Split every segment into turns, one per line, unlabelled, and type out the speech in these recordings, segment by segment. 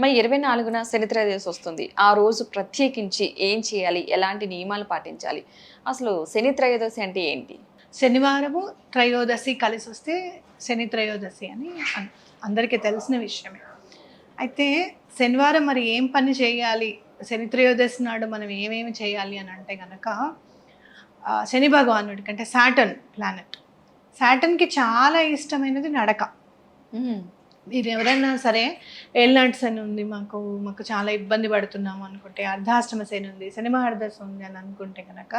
మరి ఇరవై నాలుగున శనిత్రయోదశి వస్తుంది. ఆ రోజు ప్రత్యేకించి ఏం చేయాలి? ఎలాంటి నియమాలు పాటించాలి? అసలు శని త్రయోదశి అంటే ఏంటి?
శనివారము త్రయోదశి కలిసి వస్తే శని త్రయోదశి అని అందరికీ తెలిసిన విషయమే. అయితే శనివారం మరి ఏం పని చేయాలి? శని త్రయోదశి నాడు మనం ఏమేమి చేయాలి అని అంటే కనుక శని భగవానుడికి అంటే సాటర్న్ ప్లానెట్. సాటర్న్కి చాలా ఇష్టమైనది నడక. ఇది ఎవరైనా సరే ఏళ్ళనాటి శని ఉంది మాకు మాకు చాలా ఇబ్బంది పడుతున్నాము అనుకుంటే అర్ధాష్టమ శని ఉంది సినిమా అర్ధశ ఉంది అని అనుకుంటే కనుక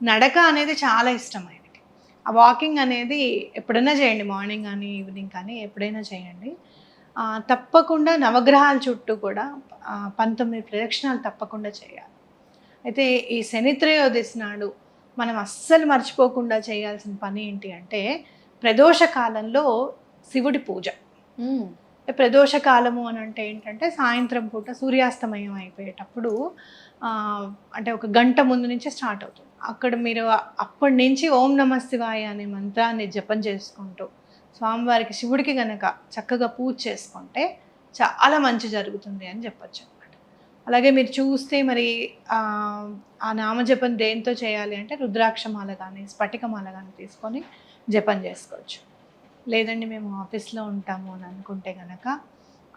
నడక అనేది చాలా ఇష్టం ఆయనకి. ఆ వాకింగ్ అనేది ఎప్పుడైనా చేయండి మార్నింగ్ కానీ ఈవినింగ్ కానీ ఎప్పుడైనా చేయండి. తప్పకుండా నవగ్రహాల చుట్టూ కూడా పంతొమ్మిది ప్రదక్షిణాలు తప్పకుండా చేయాలి. అయితే ఈ శనిత్రయోదశి నాడు మనం అస్సలు మర్చిపోకుండా చేయాల్సిన పని ఏంటి అంటే ప్రదోష కాలంలో శివుడి పూజ. ప్రదోష కాలము అని అంటే ఏంటంటే సాయంత్రం పూట సూర్యాస్తమయం అయిపోయేటప్పుడు అంటే ఒక గంట ముందు నుంచి స్టార్ట్ అవుతుంది. అక్కడ మీరు అప్పటి నుంచి ఓం నమ శివాయ అనే మంత్రాన్ని జపం చేసుకుంటూ స్వామివారికి శివుడికి గనక చక్కగా పూజ చేసుకుంటే చాలా మంచి జరుగుతుంది అని చెప్పొచ్చు అనమాట అలాగే మీరు చూస్తే మరి ఆ, ఆ నామజపం దేంతో చేయాలి అంటే రుద్రాక్షమాల కానీ స్ఫటికమాల కానీ తీసుకొని జపం చేసుకోవచ్చు. లేదండి మేము ఆఫీస్లో ఉంటాము అని అనుకుంటే కనుక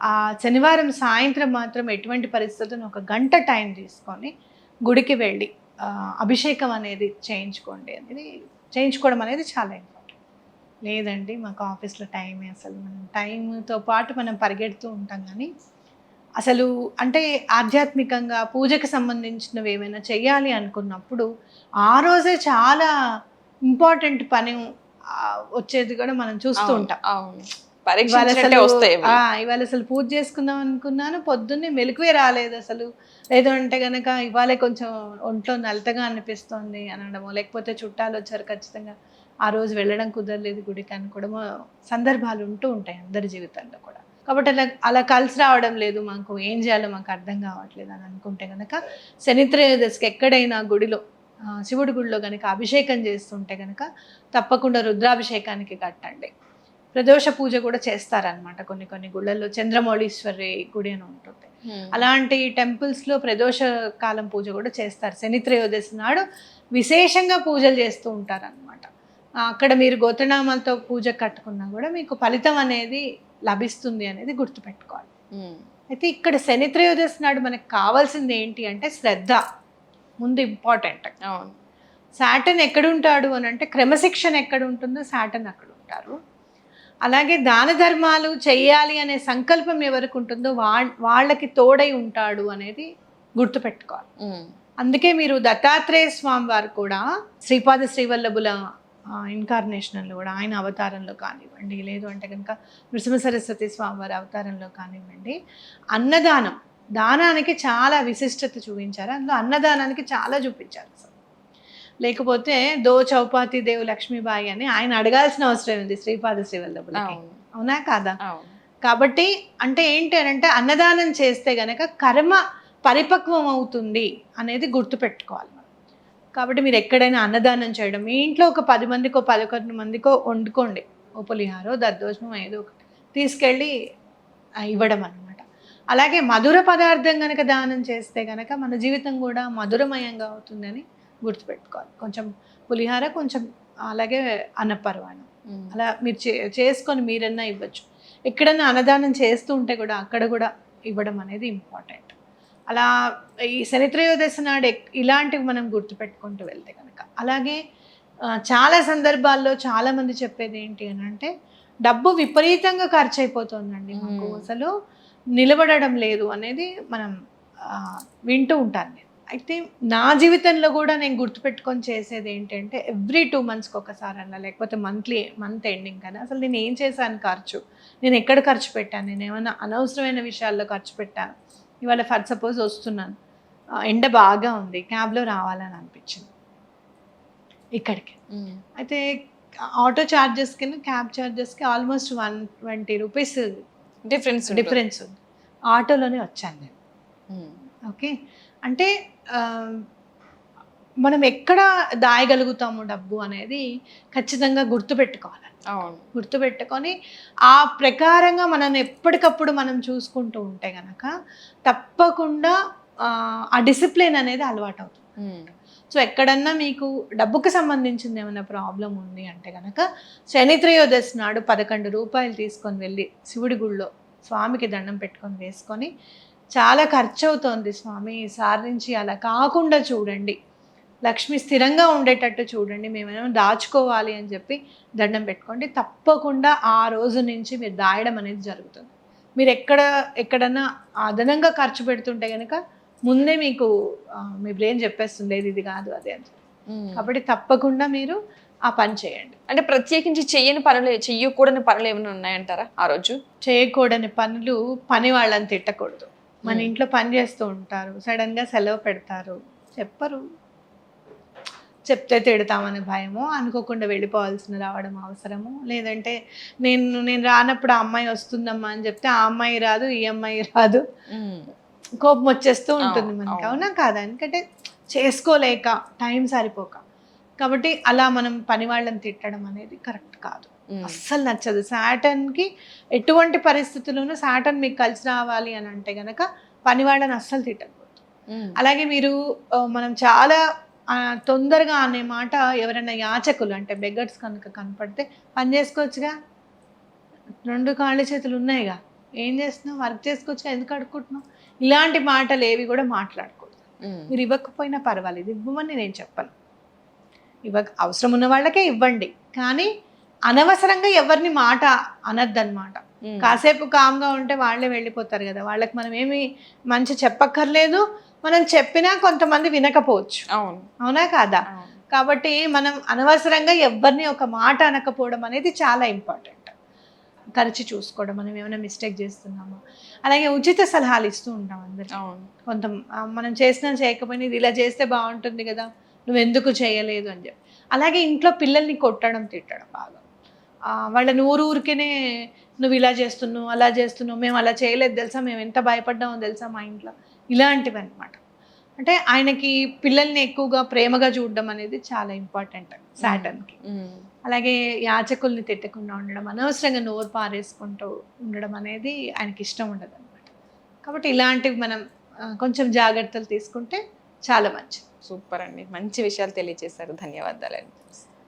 ఆ శనివారం సాయంత్రం మాత్రం ఎటువంటి పరిస్థితులను ఒక గంట టైం తీసుకొని గుడికి వెళ్ళి అభిషేకం అనేది చేయించుకోండి అనేది చేయించుకోవడం అనేది చాలా ఇంపార్టెంట్ లేదండి మాకు ఆఫీస్లో టైమే అసలు. మనం టైంతో పాటు మనం పరిగెడుతూ ఉంటాం కానీ అసలు అంటే ఆధ్యాత్మికంగా పూజకి సంబంధించినవి ఏమైనా చేయాలి అనుకున్నప్పుడు ఆ రోజే చాలా ఇంపార్టెంట్ పని వచ్చేది కూడా మనం చూస్తూ ఉంటాం.
అవును.
ఇవాళ అసలు పూజ చేసుకుందాం అనుకున్నాను పొద్దున్నే మెలకువే రాలేదు అసలు. లేదు అంటే గనక ఇవాళ కొంచెం ఒంట్లో నలతగా అనిపిస్తోంది అనడము లేకపోతే చుట్టాలు వచ్చారు ఖచ్చితంగా. ఆ రోజు వెళ్ళడం కుదరలేదు గుడికి అనుకోవడము సందర్భాలు ఉంటూ ఉంటాయి అందరి జీవితాల్లో కూడా. కాబట్టి అలా అలా కలిసి రావడం లేదు మాకు ఏం చేయాలో మాకు అర్థం కావట్లేదు అని అనుకుంటే కనుక శనిత్రయోదశికి ఎక్కడైనా గుడిలో శివుడి గుడిలో కనుక అభిషేకం చేస్తుంటే కనుక తప్పకుండా రుద్రాభిషేకానికి కట్టండి. ప్రదోష పూజ కూడా చేస్తారనమాట కొన్ని కొన్ని గుళ్ళల్లో. చంద్రమౌళీశ్వరి గుడి అని ఉంటుంది. అలాంటి టెంపుల్స్లో ప్రదోష కాలం పూజ కూడా చేస్తారు. శని త్రయోదశి నాడు విశేషంగా పూజలు చేస్తూ ఉంటారనమాట అక్కడ మీరు గోత్రనామాలతో పూజ కట్టుకున్నా కూడా మీకు ఫలితం అనేది లభిస్తుంది అనేది గుర్తుపెట్టుకోవాలి. అయితే ఇక్కడ శని త్రయోదశి నాడు మనకు కావాల్సింది ఏంటి అంటే శ్రద్ధ. ముందు ఇంపార్టెంట్
అవును.
సాటన్ ఎక్కడుంటాడు అని అంటే క్రమశిక్షణ ఎక్కడ ఉంటుందో సాటన్ అక్కడ ఉంటారు అలాగే దాన ధర్మాలు చెయ్యాలి అనే సంకల్పం ఎవరికి ఉంటుందో వా వాళ్ళకి తోడై ఉంటాడు అనేది గుర్తుపెట్టుకోవాలి. అందుకే మీరు దత్తాత్రేయ స్వామి వారు కూడా శ్రీపాద శ్రీవల్లభుల ఇన్కార్నేషన్లో కూడా ఆయన అవతారంలో కానివ్వండి లేదు అంటే కనుక నృసింహ సరస్వతి స్వామి వారి అవతారంలో కానివ్వండి అన్నదానం దానానికి చాలా విశిష్టత చూపించారు. అందులో అన్నదానానికి చాలా చూపించారు అసలు లేకపోతే దో చౌపాతి దేవు లక్ష్మీబాయి అని ఆయన అడగాల్సిన అవసరం ఉంది శ్రీపాద శ్రీవల్లభులకి
అవును.
అవునా కాదా? కాబట్టి అంటే ఏంటి అని అంటే అన్నదానం చేస్తే గనక కర్మ పరిపక్వం అవుతుంది అనేది గుర్తుపెట్టుకోవాలి మనం. కాబట్టి మీరు ఎక్కడైనా అన్నదానం చేయడం మీ ఇంట్లో ఒక పది మందికో పదకొండు మందికో వండుకోండి. ఓ పులిహారో దద్దోజనం ఏదో ఒకటి తీసుకెళ్ళి ఇవ్వడం అనమాట అలాగే మధుర పదార్థం కనుక దానం చేస్తే కనుక మన జీవితం కూడా మధురమయంగా అవుతుందని గుర్తుపెట్టుకోవాలి. కొంచెం పులిహార కొంచెం అలాగే అన్నపర్వాణం. అలా మీరు చే చేసుకొని మీరన్నా ఇవ్వచ్చు. ఎక్కడన్నా అన్నదానం చేస్తూ ఉంటే కూడా అక్కడ కూడా ఇవ్వడం అనేది ఇంపార్టెంట్. అలా ఈ శనిత్రయోదశి నాడు ఎక్- ఇలాంటివి మనం గుర్తుపెట్టుకుంటూ వెళ్తే కనుక అలాగే చాలా సందర్భాల్లో చాలా మంది చెప్పేది ఏంటి అని అంటే డబ్బు విపరీతంగా ఖర్చు అయిపోతుందండి మాకు. అసలు నిలబడడం లేదు అనేది మనం వింటూ ఉంటాను నేను. అయితే నా జీవితంలో కూడా నేను గుర్తుపెట్టుకొని చేసేది ఏంటంటే ఎవ్రీ టూ మంత్స్కి ఒకసారి అన్నా లేకపోతే మంత్లీ మంత్ ఎండింగ్ కానీ అసలు నేను ఏం చేశాను ఖర్చు? నేను ఎక్కడ ఖర్చు పెట్టాను? నేను ఏమైనా అనవసరమైన విషయాల్లో ఖర్చు పెట్టాను? ఇవాళ ఫర్ సపోజ్ వస్తున్నాను. ఎండ బాగా ఉంది క్యాబ్లో రావాలని అనిపించింది. ఇక్కడికి. అయితే ఆటో ఛార్జెస్కి cab ఛార్జెస్కి almost one twenty rupees
difference.
Difference ఉంది ఆటోలోనే వచ్చాను నేను
హ్మ్.
ఓకే అంటే మనం ఎక్కడ దాయగలుగుతాము డబ్బు అనేది ఖచ్చితంగా గుర్తుపెట్టుకోవాలి గుర్తుపెట్టుకొని ఆ ప్రకారంగా మనం ఎప్పటికప్పుడు మనం చూసుకుంటూ ఉంటే గనక తప్పకుండా ఆ, డిసిప్లిన్ అనేది అలవాటు అవుతుంది
ఉమ్.
సో ఎక్కడన్నా మీకు డబ్బుకు సంబంధించింది ఏమైనా ప్రాబ్లం ఉంది అంటే కనుక శని త్రయోదశి నాడు పదకొండు రూపాయలు తీసుకొని వెళ్ళి శివుడి గుళ్ళో స్వామికి దండం పెట్టుకొని వేసుకొని చాలా ఖర్చు అవుతోంది స్వామి ఈసారి నుంచి అలా కాకుండా చూడండి. లక్ష్మి స్థిరంగా ఉండేటట్టు చూడండి. మేమేమో దాచుకోవాలి అని చెప్పి దండం పెట్టుకోండి. తప్పకుండా ఆ రోజు నుంచి మీరు దాయడం అనేది జరుగుతుంది. మీరు ఎక్కడ ఎక్కడన్నా అదనంగా ఖర్చు పెడుతుంటే కనుక ముందే మీకు మీ బ్రెయిన్ చెప్పేస్తుంది "లేదు, ఇది కాదు అదే అని. కాబట్టి తప్పకుండా మీరు ఆ పని చేయండి.
అంటే ప్రత్యేకించి చెయ్యని పనులు చెయ్యకూడని పనులు ఏమైనా ఉన్నాయంటారా ఆ రోజు?
చేయకూడని పనులు పని వాళ్ళని తిట్టకూడదు. మన. ఇంట్లో పని చేస్తూ ఉంటారు సడన్గా సెలవు పెడతారు. చెప్పరు. చెప్తే తిడతామనే భయమో అనుకోకుండా వెళ్ళిపోవాల్సిన రావడం అవసరము లేదంటే నేను నేను రానప్పుడు ఆ అమ్మాయి వస్తుందమ్మా అని చెప్తే ఆ అమ్మాయి రాదు ఈ అమ్మాయి రాదు. కోపం వచ్చేస్తూ ఉంటుంది మనకి.
అవును.
కాదా? ఎందుకంటే చేసుకోలేక టైం సరిపోక. కాబట్టి అలా మనం పని వాళ్ళని తిట్టడం అనేది కరెక్ట్ కాదు. అస్సలు నచ్చదు. సాటన్కి ఎటువంటి పరిస్థితుల్లోనూ సాటన్ మీకు కలిసి రావాలి అని అంటే గనక పని వాళ్ళని అస్సలు తిట్టకూడదు.
ఉమ్.
అలాగే మీరు మనం చాలా తొందరగా అనే మాట ఎవరైనా యాచకులు అంటే బెగ్గర్స్ కనుక కనపడితే పని చేసుకోవచ్చుగా? రెండు కాళ్ళు చేతులు ఉన్నాయిగా? ఏం చేస్తున్నావు? వర్క్ చేసుకోవచ్చుగా ఎందుకు అడుక్కుంటున్నావు? ఇలాంటి మాటలు ఏవి కూడా మాట్లాడకూడదు. మీరు ఇవ్వకపోయినా పర్వాలేదు ఇవ్వమని నేను చెప్పను. ఇవ్వక అవసరం ఉన్న వాళ్ళకే ఇవ్వండి. కానీ అనవసరంగా ఎవరిని మాట అనద్దన్నమాట. కాసేపు కామ్గా ఉంటే వాళ్ళే వెళ్ళిపోతారు కదా. వాళ్ళకి మనం ఏమి మంచి చెప్పక్కర్లేదు. మనం చెప్పినా కొంతమంది వినకపోవచ్చు.
అవును.
అవునా కాదా. కాబట్టి మనం అనవసరంగా ఎవరిని ఒక మాట అనకపోవడం అనేది చాలా ఇంపార్టెంట్. తరచి చూసుకోవడం మనం ఏమైనా మిస్టేక్ చేస్తున్నామా. అలాగే ఉచిత సలహాలు ఇస్తూ ఉంటాం అందరికి.
అవును.
కొంత మనం చేసినా చేయకపోయినా ఇది ఇలా చేస్తే బాగుంటుంది కదా నువ్వు ఎందుకు చేయలేదు అని చెప్పి. అలాగే ఇంట్లో పిల్లల్ని కొట్టడం తిట్టడం బాగా. వాళ్ళని ఊరు ఊరికేనే నువ్వు ఇలా చేస్తున్నావు అలా చేస్తున్నావు మేము అలా చేయలేదు తెలుసా మేము ఎంత భయపడ్డామో తెలుసా మా ఇంట్లో. ఇలాంటివి అనమాట అంటే ఆయనకి పిల్లల్ని ఎక్కువగా ప్రేమగా చూడడం అనేది చాలా ఇంపార్టెంట్ సాటన్కి
ఉమ్.
అలాగే యాచకుల్ని తిట్టకుండా ఉండడం అనవసరంగా నోరు పారేసుకుంటూ ఉండడం అనేది ఆయనకి ఇష్టం ఉండదు అనమాట కాబట్టి ఇలాంటివి మనం కొంచెం జాగ్రత్తలు తీసుకుంటే చాలా మంచిది.
సూపర్ అండి. మంచి విషయాలు తెలియజేశారు ధన్యవాదాలండి.